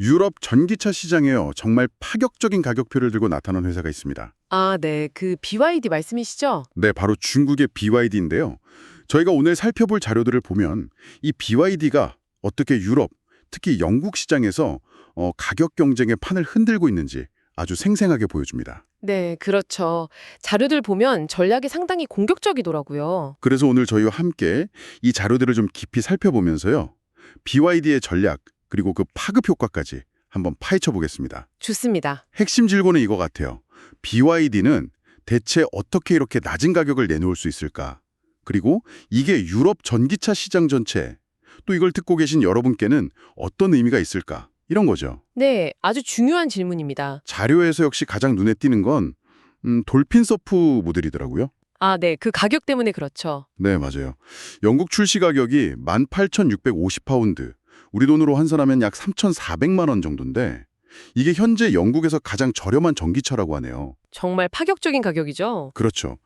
유럽 전기차 시장에요. 정말 파격적인 가격표를 들고 나타난 회사가 있습니다. 아, 네. 그 BYD 말씀이시죠? 네, 바로 중국의 BYD인데요. 저희가 오늘 살펴볼 자료들을 보면 이 BYD가 어떻게 유럽, 특히 영국 시장에서 어, 가격 경쟁의 판을 흔들고 있는지 아주 생생하게 보여줍니다. 네, 그렇죠. 자료들 보면 전략이 상당히 공격적이더라고요. 그래서 오늘 저희와 함께 이 자료들을 좀 깊이 살펴보면서요. BYD의 전략, 그리고 그 파급 효과까지 한번 파헤쳐 보겠습니다. 좋습니다. 핵심 질문은 이거 같아요. BYD는 대체 어떻게 이렇게 낮은 가격을 내놓을 수 있을까? 그리고 이게 유럽 전기차 시장 전체, 또 이걸 듣고 계신 여러분께는 어떤 의미가 있을까? 이런 거죠. 네, 아주 중요한 질문입니다. 자료에서 역시 가장 눈에 띄는 건 음, 돌핀 서프 모델이더라고요. 아, 네. 그 가격 때문에 그렇죠. 네, 맞아요. 영국 출시 가격이 18,650파운드, 우리 돈으로 환산하면 약 3,400만 원 정도인데 이게 현재 영국에서 가장 저렴한 전기차라고 하네요. 정말 파격적인 가격이죠. 그렇죠.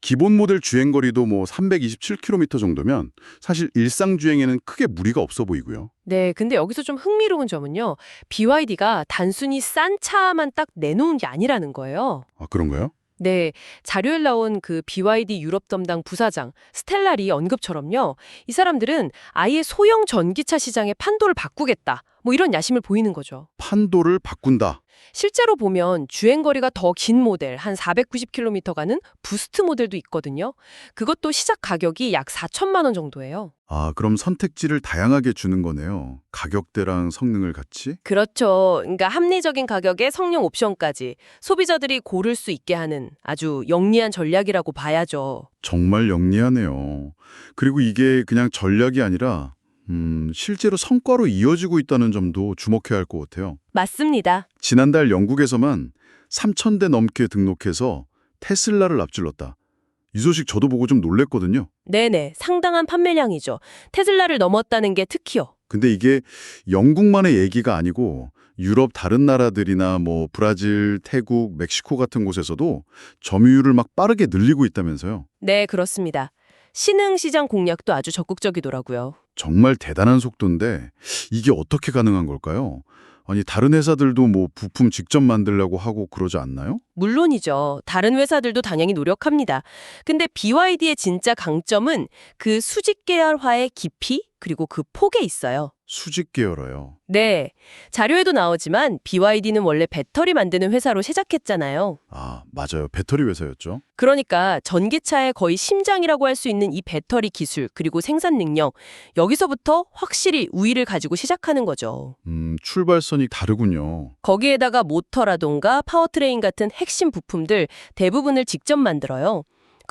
기본 모델 주행거리도 뭐 327km 정도면 사실 일상 주행에는 크게 무리가 없어 보이고요. 네, 근데 여기서 좀 흥미로운 점은요. BYD가 단순히 싼 차만 딱 내놓은 게 아니라는 거예요. 아, 그런가요? 네, 자료에 나온 그 BYD 유럽 담당 부사장 스텔라리 언급처럼요. 이 사람들은 아예 소형 전기차 시장의 판도를 바꾸겠다. 뭐 이런 야심을 보이는 거죠. 판도를 바꾼다. 실제로 보면 주행거리가 더 긴 모델, 한 490km 가는 부스트 모델도 있거든요. 그것도 시작 가격이 약 4천만 원 정도예요. 아, 그럼 선택지를 다양하게 주는 거네요. 가격대랑 성능을 같이? 그렇죠. 그러니까 합리적인 가격에 성능 옵션까지 소비자들이 고를 수 있게 하는 아주 영리한 전략이라고 봐야죠. 정말 영리하네요. 그리고 이게 그냥 전략이 아니라 음, 실제로 성과로 이어지고 있다는 점도 주목해야 할 것 같아요. 맞습니다. 지난달 영국에서만 3,000대 넘게 등록해서 테슬라를 앞질렀다. 이 소식 저도 보고 좀 놀랬거든요. 네네, 상당한 판매량이죠. 테슬라를 넘었다는 게 특히요. 근데 이게 영국만의 얘기가 아니고 유럽 다른 나라들이나 뭐 브라질, 태국, 멕시코 같은 곳에서도 점유율을 막 빠르게 늘리고 있다면서요. 네, 그렇습니다. 신흥 시장 공략도 아주 적극적이더라고요. 정말 대단한 속도인데 이게 어떻게 가능한 걸까요? 아니 다른 회사들도 뭐 부품 직접 만들려고 하고 그러지 않나요? 물론이죠. 다른 회사들도 당연히 노력합니다. 근데 BYD의 진짜 강점은 그 수직 계열화의 깊이 그리고 그 폭에 있어요. 수직 계열어요. 네. 자료에도 나오지만 BYD는 원래 배터리 만드는 회사로 시작했잖아요. 아 맞아요. 배터리 회사였죠. 그러니까 전기차의 거의 심장이라고 할 수 있는 이 배터리 기술 그리고 생산 능력 여기서부터 확실히 우위를 가지고 시작하는 거죠. 음 출발선이 다르군요. 거기에다가 모터라던가 파워트레인 같은 핵심 부품들 대부분을 직접 만들어요.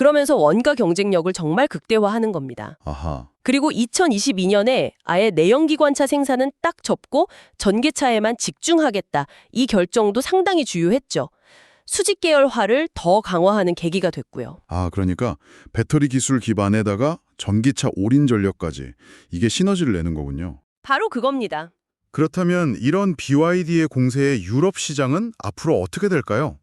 그러면서 원가 경쟁력을 정말 극대화하는 겁니다. 아하. 그리고 2022년에 아예 내연기관차 생산은 딱 접고 전기차에만 집중하겠다. 이 결정도 상당히 주요했죠. 수직 계열화를 더 강화하는 계기가 됐고요. 아 그러니까 배터리 기술 기반에다가 전기차 올인 전력까지 이게 시너지를 내는 거군요. 바로 그겁니다. 그렇다면 이런 BYD의 공세의 유럽 시장은 앞으로 어떻게 될까요?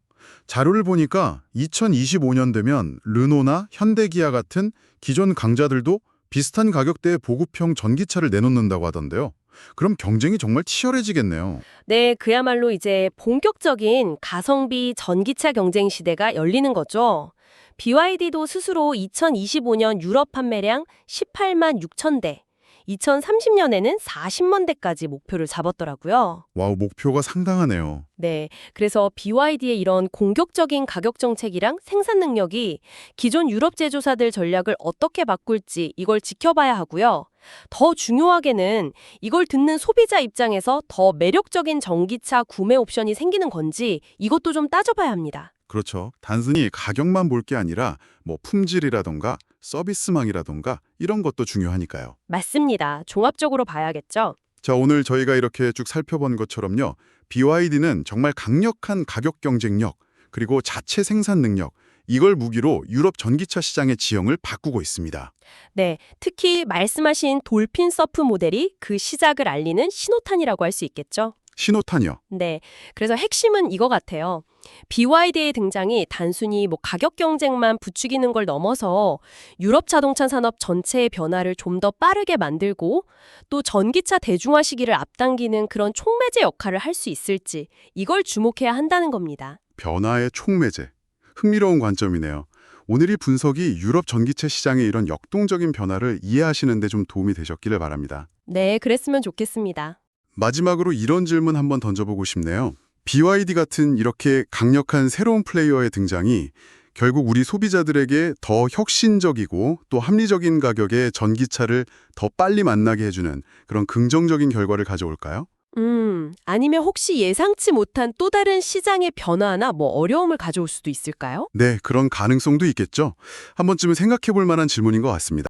자료를 보니까 2025년 되면 르노나 현대기아 같은 기존 강자들도 비슷한 가격대의 보급형 전기차를 내놓는다고 하던데요. 그럼 경쟁이 정말 치열해지겠네요. 네, 그야말로 이제 본격적인 가성비 전기차 경쟁 시대가 열리는 거죠. BYD도 스스로 2025년 유럽 판매량 18만 6천 대, 2030년에는 40만 대까지 목표를 잡았더라고요. 와우, 목표가 상당하네요. 네, 그래서 BYD의 이런 공격적인 가격 정책이랑 생산 능력이 기존 유럽 제조사들 전략을 어떻게 바꿀지 이걸 지켜봐야 하고요. 더 중요하게는 이걸 듣는 소비자 입장에서 더 매력적인 전기차 구매 옵션이 생기는 건지 이것도 좀 따져봐야 합니다. 그렇죠. 단순히 가격만 볼 게 아니라 뭐 품질이라던가 서비스망이라던가 이런 것도 중요하니까요. 맞습니다. 종합적으로 봐야겠죠. 자, 오늘 저희가 이렇게 쭉 살펴본 것처럼요. BYD는 정말 강력한 가격 경쟁력, 그리고 자체 생산 능력, 이걸 무기로 유럽 전기차 시장의 지형을 바꾸고 있습니다. 네, 특히 말씀하신 돌핀 서프 모델이 그 시작을 알리는 신호탄이라고 할 수 있겠죠. 신호탄이요. 네. 그래서 핵심은 이거 같아요. BYD의 등장이 단순히 뭐 가격 경쟁만 부추기는 걸 넘어서 유럽 자동차 산업 전체의 변화를 좀 더 빠르게 만들고 또 전기차 대중화 시기를 앞당기는 그런 촉매제 역할을 할 수 있을지 이걸 주목해야 한다는 겁니다. 변화의 촉매제. 흥미로운 관점이네요. 오늘 이 분석이 유럽 전기차 시장의 이런 역동적인 변화를 이해하시는 데 좀 도움이 되셨기를 바랍니다. 네, 그랬으면 좋겠습니다. 마지막으로 이런 질문 한번 던져보고 싶네요. BYD 같은 이렇게 강력한 새로운 플레이어의 등장이 결국 우리 소비자들에게 더 혁신적이고 또 합리적인 가격의 전기차를 더 빨리 만나게 해주는 그런 긍정적인 결과를 가져올까요? 음, 아니면 혹시 예상치 못한 또 다른 시장의 변화나 뭐 어려움을 가져올 수도 있을까요? 네, 그런 가능성도 있겠죠. 한 번쯤은 생각해 볼 만한 질문인 것 같습니다.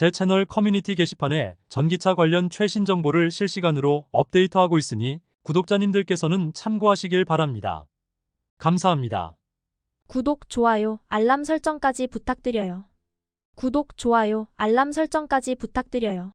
제 채널 커뮤니티 게시판에 전기차 관련 최신 정보를 실시간으로 업데이트하고 있으니 구독자님들께서는 참고하시길 바랍니다. 감사합니다. 구독, 좋아요, 알람 설정까지 부탁드려요. 구독, 좋아요, 알람 설정까지 부탁드려요.